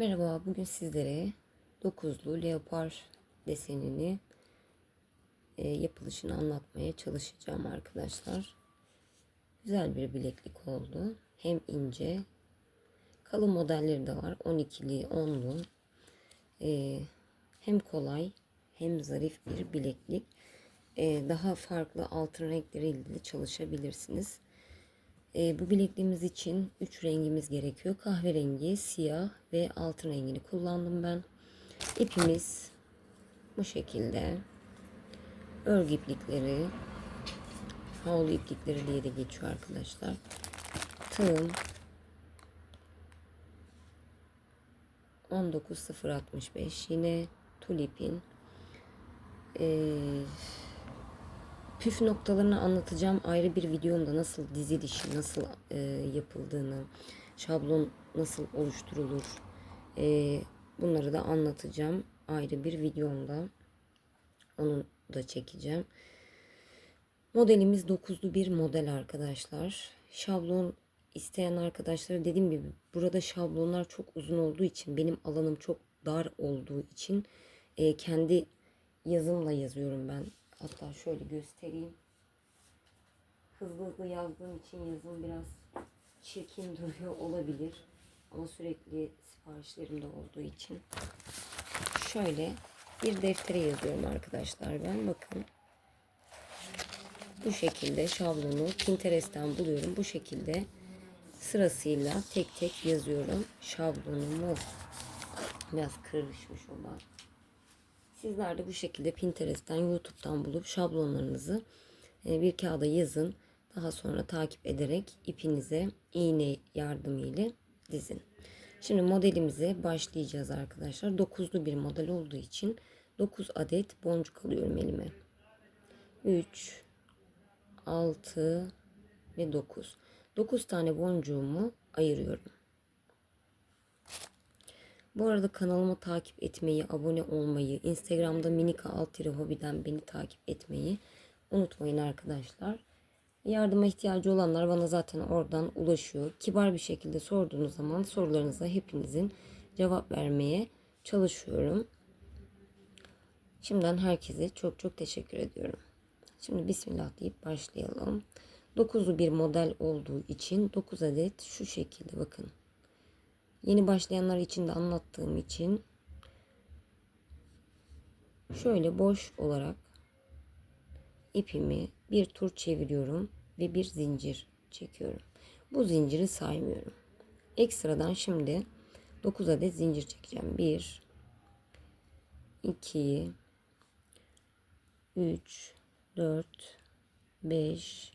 Merhaba, bugün sizlere dokuzlu leopar desenini e, yapılışını anlatmaya çalışacağım arkadaşlar. Güzel bir bileklik oldu. Hem ince, kalın modelleri de var. 12'li, 10'lu. E, hem kolay hem zarif bir bileklik. E, daha farklı altın renkleriyle de çalışabilirsiniz. E, bu bilekliğimiz için 3 rengimiz gerekiyor. Kahverengi, siyah ve altın rengini kullandım ben. İpimiz bu şekilde. Örgü iplikleri, havlu iplikleri diye de geçiyor arkadaşlar. Tığım 19065 yine tulipin ee, püf noktalarını anlatacağım. Ayrı bir videomda nasıl dizilişi, nasıl e, yapıldığını, şablon nasıl oluşturulur, e, bunları da anlatacağım. Ayrı bir videomda onu da çekeceğim. Modelimiz 9'lu bir model arkadaşlar. Şablon isteyen arkadaşlara dediğim gibi burada şablonlar çok uzun olduğu için benim alanım çok dar olduğu için e, kendi yazımla yazıyorum ben Hatta şöyle göstereyim. Hızlı hızlı yazdığım için yazım biraz çirkin duruyor olabilir. Ama sürekli siparişlerimde olduğu için. Şöyle bir deftere yazıyorum arkadaşlar ben. Bakın. Bu şekilde şablonu Pinterest'ten buluyorum. Bu şekilde sırasıyla tek tek yazıyorum. Şablonumu biraz kırışmış olan Sizler de bu şekilde Pinterest'ten, YouTube'dan bulup şablonlarınızı e, bir kağıda yazın. Daha sonra takip ederek ipinize iğne yardımıyla dizin. Şimdi modelimize başlayacağız arkadaşlar. 9'lu bir model olduğu için 9 adet boncuk alıyorum elime. 3 6 ve 9. 9 tane boncuğumu ayırıyorum. Bu arada kanalımı takip etmeyi, abone olmayı, Instagram'da minika alt hobiden beni takip etmeyi unutmayın arkadaşlar. Yardıma ihtiyacı olanlar bana zaten oradan ulaşıyor. Kibar bir şekilde sorduğunuz zaman sorularınıza hepinizin cevap vermeye çalışıyorum. Şimdiden herkese çok çok teşekkür ediyorum. Şimdi Bismillah deyip başlayalım. 9'lu bir model olduğu için 9 adet şu şekilde bakın. Yeni başlayanlar için de anlattığım için şöyle boş olarak ipimi bir tur çeviriyorum ve bir zincir çekiyorum. Bu zinciri saymıyorum. Ekstradan şimdi 9 adet zincir çekeceğim. 1 2 3 4 5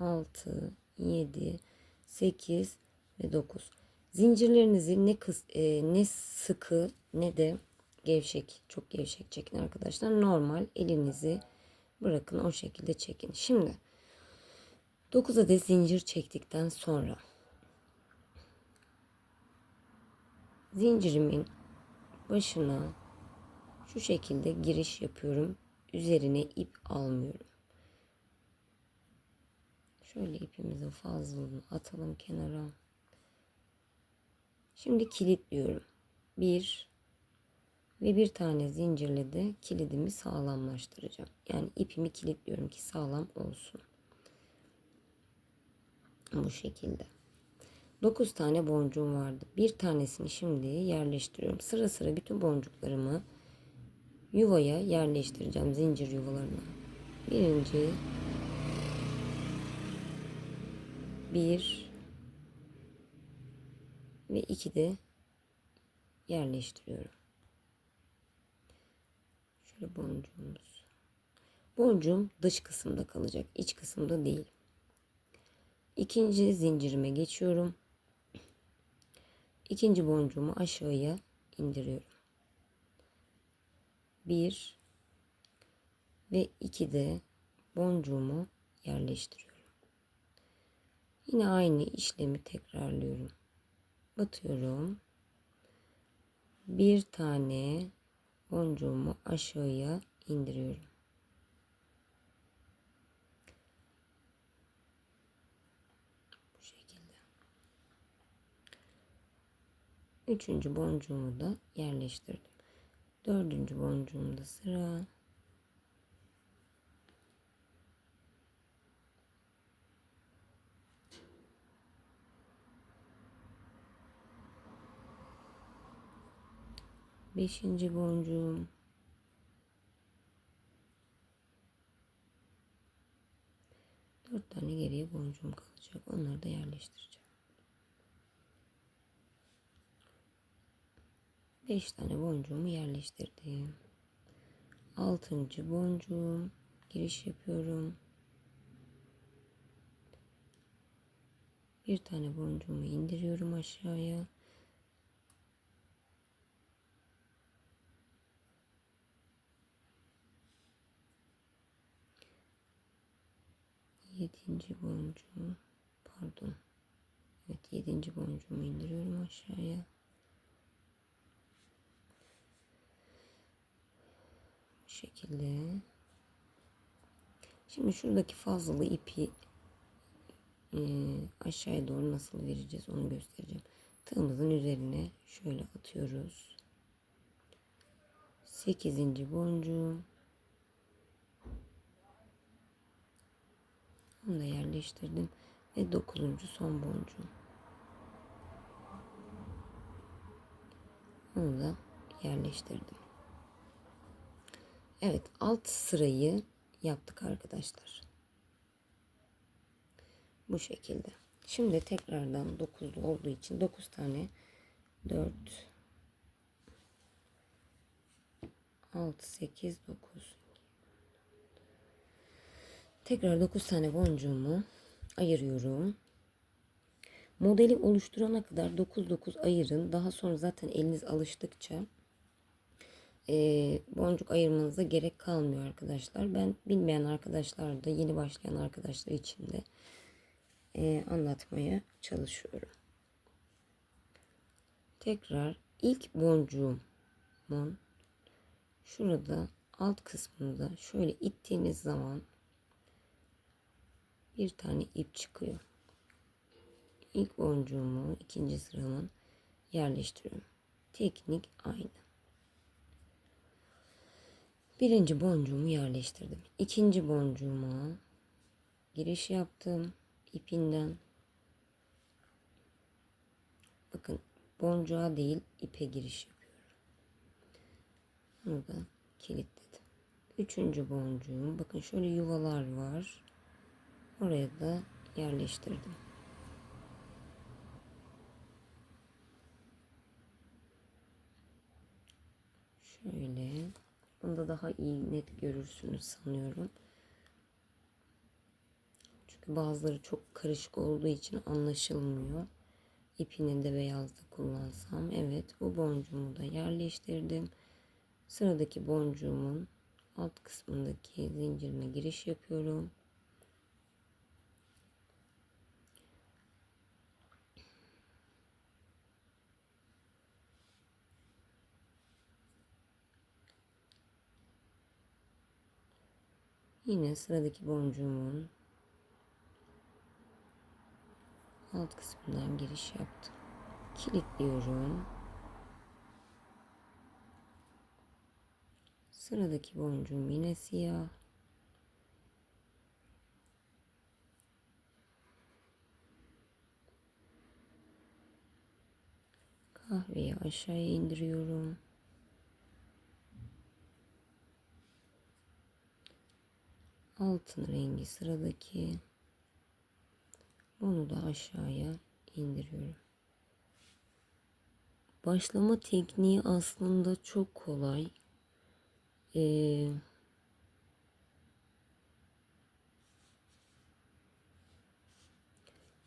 6 7 8 ve 9 Zincirlerinizi ne kıs, e, ne sıkı ne de gevşek, çok gevşek çekin arkadaşlar. Normal elinizi bırakın o şekilde çekin. Şimdi 9 adet zincir çektikten sonra zincirimin başına şu şekilde giriş yapıyorum. Üzerine ip almıyorum. Şöyle ipimizin fazlalığını atalım kenara. Şimdi kilitliyorum. Bir ve bir tane zincirle de kilidimi sağlamlaştıracağım. Yani ipimi kilitliyorum ki sağlam olsun. Bu şekilde. 9 tane boncuğum vardı. Bir tanesini şimdi yerleştiriyorum. Sıra sıra bütün boncuklarımı yuvaya yerleştireceğim. Zincir yuvalarına. Birinci bir ve 2 de yerleştiriyorum. Şöyle boncuğumuz. Boncuğum dış kısımda kalacak. iç kısımda değil. İkinci zincirime geçiyorum. İkinci boncuğumu aşağıya indiriyorum. Bir ve iki de boncuğumu yerleştiriyorum. Yine aynı işlemi tekrarlıyorum batıyorum. Bir tane boncuğumu aşağıya indiriyorum. Bu şekilde. Üçüncü boncuğumu da yerleştirdim. Dördüncü boncuğumda sıra. Beşinci boncuğum. Dört tane geriye boncuğum kalacak. Onları da yerleştireceğim. Beş tane boncuğumu yerleştirdim. Altıncı boncuğum. Giriş yapıyorum. Bir tane boncuğumu indiriyorum aşağıya. Yedinci boncuğu pardon. Evet yedinci boncuğumu indiriyorum aşağıya. Bu şekilde. Şimdi şuradaki fazlalı ipi e, aşağıya doğru nasıl vereceğiz onu göstereceğim. Tığımızın üzerine şöyle atıyoruz. Sekizinci boncuğum. Onu da yerleştirdim. Ve dokuzuncu son boncuğum. Onu da yerleştirdim. Evet alt sırayı yaptık arkadaşlar. Bu şekilde. Şimdi tekrardan 9 olduğu için 9 tane 4 6 8 9 Tekrar 9 tane boncuğumu ayırıyorum. Modeli oluşturana kadar 9-9 ayırın. Daha sonra zaten eliniz alıştıkça e, boncuk ayırmanıza gerek kalmıyor arkadaşlar. Ben bilmeyen arkadaşlar da yeni başlayan arkadaşlar için de e, anlatmaya çalışıyorum. Tekrar ilk boncuğumun şurada alt kısmında şöyle ittiğiniz zaman bir tane ip çıkıyor. İlk boncuğumu ikinci sıramın yerleştiriyorum. Teknik aynı. Birinci boncuğumu yerleştirdim. İkinci boncuğuma giriş yaptım ipinden. Bakın boncuğa değil ipe giriş yapıyorum. Bunu da kilitledim. Üçüncü boncuğum. Bakın şöyle yuvalar var. Oraya da yerleştirdim. Şöyle. Bunda daha iyi net görürsünüz sanıyorum. Çünkü bazıları çok karışık olduğu için anlaşılmıyor. İpini de beyazda kullansam. Evet bu boncuğumu da yerleştirdim. Sıradaki boncuğumun alt kısmındaki zincirine giriş yapıyorum. Yine sıradaki boncuğumun alt kısmından giriş yaptım. Kilitliyorum. Sıradaki boncuğum yine siyah. Kahveyi aşağıya indiriyorum. Altın rengi sıradaki bunu da aşağıya indiriyorum. Başlama tekniği aslında çok kolay. Ee,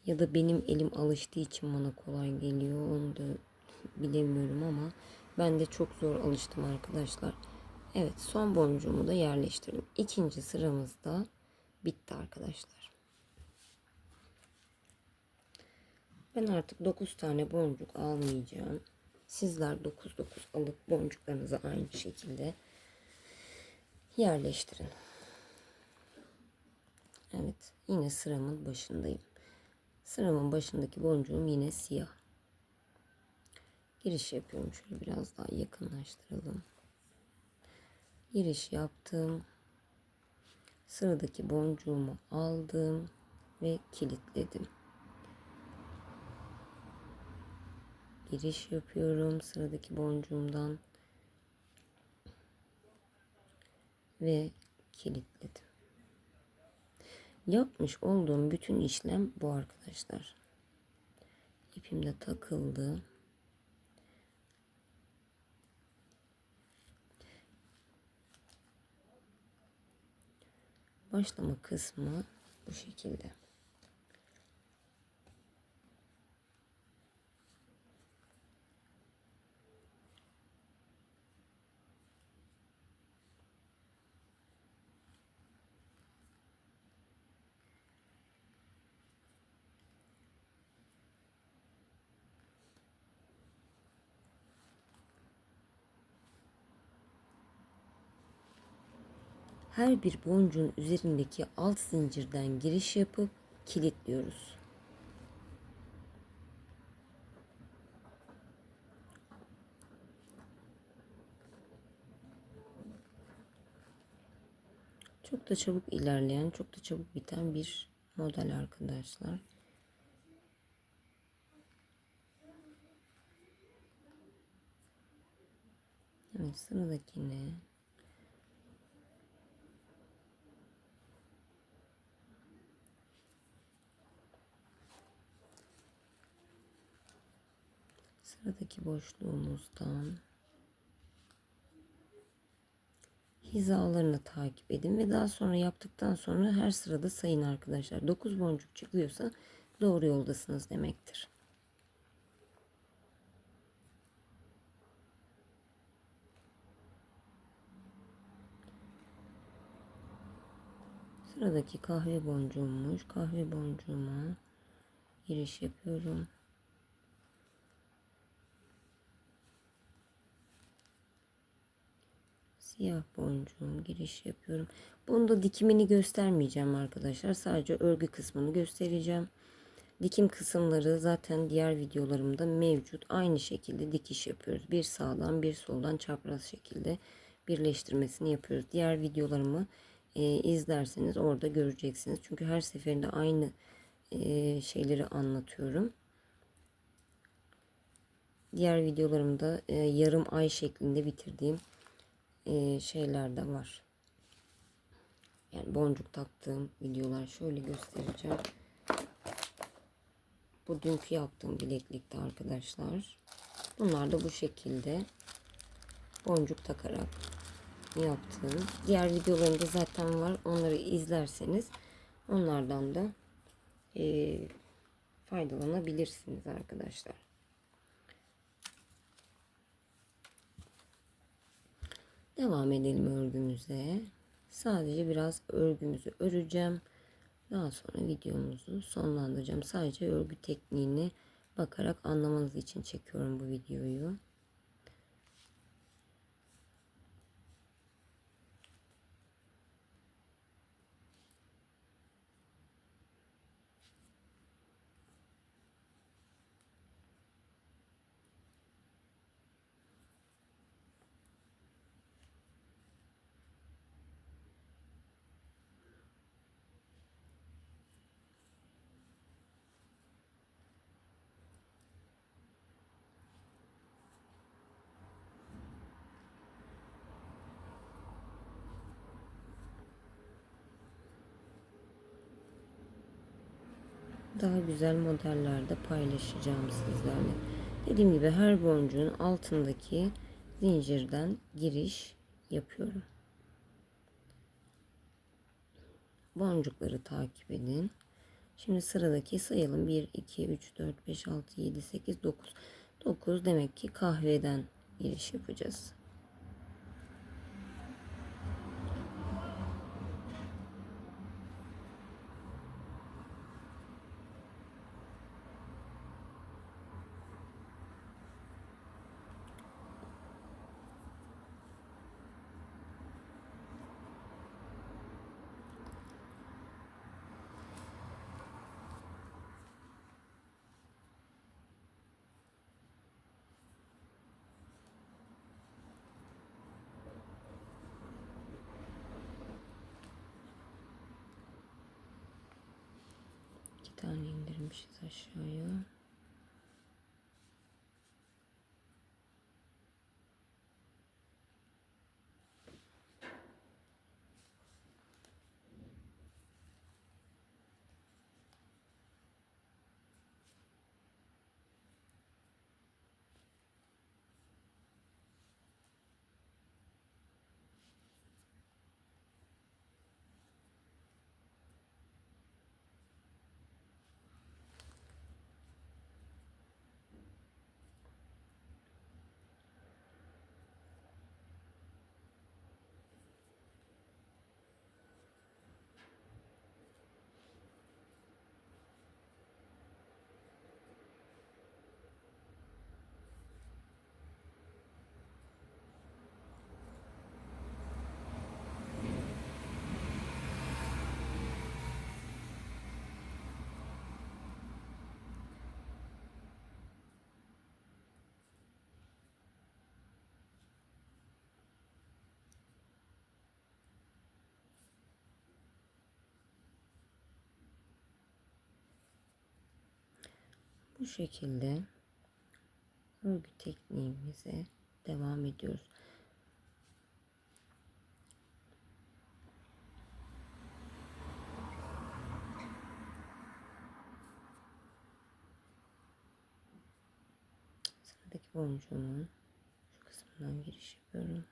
ya da benim elim alıştığı için bana kolay geliyor. Onu da bilemiyorum ama ben de çok zor alıştım arkadaşlar. Evet son boncuğumu da yerleştirdim. İkinci sıramızda bitti arkadaşlar. Ben artık 9 tane boncuk almayacağım. Sizler 9-9 alıp boncuklarınızı aynı şekilde yerleştirin. Evet yine sıramın başındayım. Sıramın başındaki boncuğum yine siyah. giriş yapıyorum. Şöyle biraz daha yakınlaştıralım. Giriş yaptım. Sıradaki boncuğumu aldım ve kilitledim. Giriş yapıyorum sıradaki boncuğumdan ve kilitledim. Yapmış olduğum bütün işlem bu arkadaşlar. İpim de takıldı. Başlama kısmı bu şekilde. Her bir boncuğun üzerindeki alt zincirden giriş yapıp kilitliyoruz. Çok da çabuk ilerleyen, çok da çabuk biten bir model arkadaşlar. Evet sıradakine sıradaki boşluğumuzdan hizalarını takip edin ve daha sonra yaptıktan sonra her sırada sayın arkadaşlar. 9 boncuk çıkıyorsa doğru yoldasınız demektir. Sıradaki kahve boncuğummuş. Kahve boncuğuma giriş yapıyorum. Siyah boncuğum giriş yapıyorum. Bunu da dikimini göstermeyeceğim arkadaşlar. Sadece örgü kısmını göstereceğim. Dikim kısımları zaten diğer videolarımda mevcut. Aynı şekilde dikiş yapıyoruz. Bir sağdan bir soldan çapraz şekilde birleştirmesini yapıyoruz. Diğer videolarımı e, izlerseniz orada göreceksiniz. Çünkü her seferinde aynı e, şeyleri anlatıyorum. Diğer videolarımda e, yarım ay şeklinde bitirdiğim e, şeyler de var. Yani boncuk taktığım videolar şöyle göstereceğim. Bu dünkü yaptığım bileklikte arkadaşlar. Bunlar da bu şekilde boncuk takarak yaptığım. Diğer videolarımda zaten var. Onları izlerseniz onlardan da e, faydalanabilirsiniz arkadaşlar. Devam edelim örgümüze. Sadece biraz örgümüzü öreceğim. Daha sonra videomuzu sonlandıracağım. Sadece örgü tekniğini bakarak anlamanız için çekiyorum bu videoyu. Daha güzel modellerde paylaşacağım sizlerle. Dediğim gibi her boncuğun altındaki zincirden giriş yapıyorum. Boncukları takip edin. Şimdi sıradaki sayalım. 1, 2, 3, 4, 5, 6, 7, 8, 9. 9 demek ki kahveden giriş yapacağız. Tane indirmişiz aşağıya. Bu şekilde örgü tekniğimize devam ediyoruz. Sıradaki boncuğumun şu kısmından giriş yapıyorum.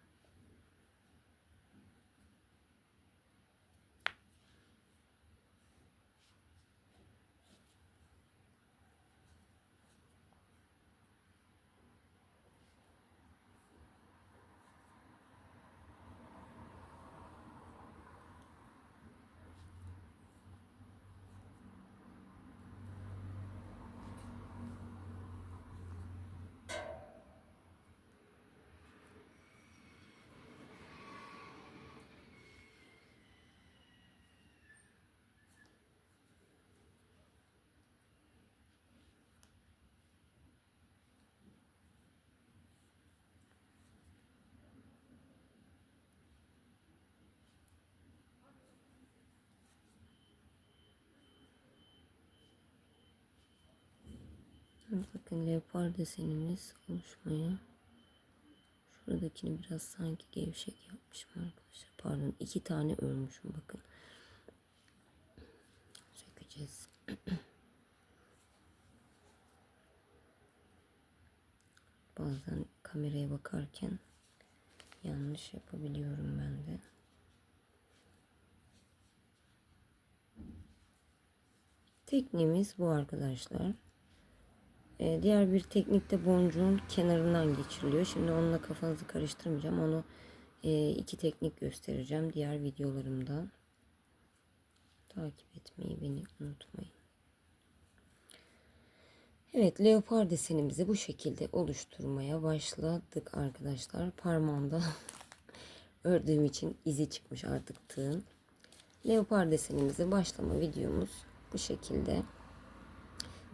Bakın leopar desenimiz oluşmaya. Şuradakini biraz sanki gevşek yapmışım arkadaşlar. Pardon iki tane örmüşüm bakın. Sökeceğiz. Bazen kameraya bakarken yanlış yapabiliyorum ben de. Tekniğimiz bu arkadaşlar. Ee, diğer bir teknikte boncuğun kenarından geçiriliyor. Şimdi onunla kafanızı karıştırmayacağım. Onu e, iki teknik göstereceğim diğer videolarımda. Takip etmeyi beni unutmayın. Evet leopar desenimizi bu şekilde oluşturmaya başladık arkadaşlar. Parmağımda ördüğüm için izi çıkmış artık tığın. Leopar desenimize başlama videomuz bu şekilde.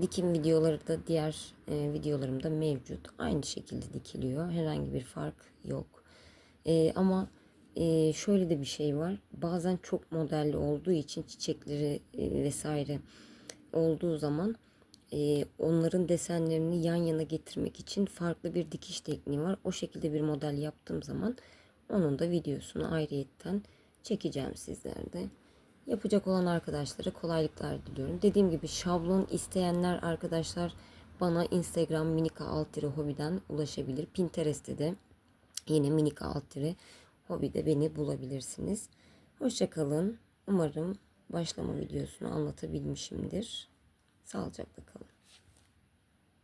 Dikim videoları da diğer e, videolarımda mevcut. Aynı şekilde dikiliyor. Herhangi bir fark yok. E, ama e, şöyle de bir şey var. Bazen çok modelli olduğu için çiçekleri e, vesaire olduğu zaman e, onların desenlerini yan yana getirmek için farklı bir dikiş tekniği var. O şekilde bir model yaptığım zaman onun da videosunu ayrıyetten çekeceğim sizlerde. Yapacak olan arkadaşlara kolaylıklar diliyorum. Dediğim gibi şablon isteyenler arkadaşlar bana Instagram minika altire hobiden ulaşabilir. Pinterest'te de yine minika altire hobide beni bulabilirsiniz. Hoşçakalın. Umarım başlama videosunu anlatabilmişimdir. Sağlıcakla kalın.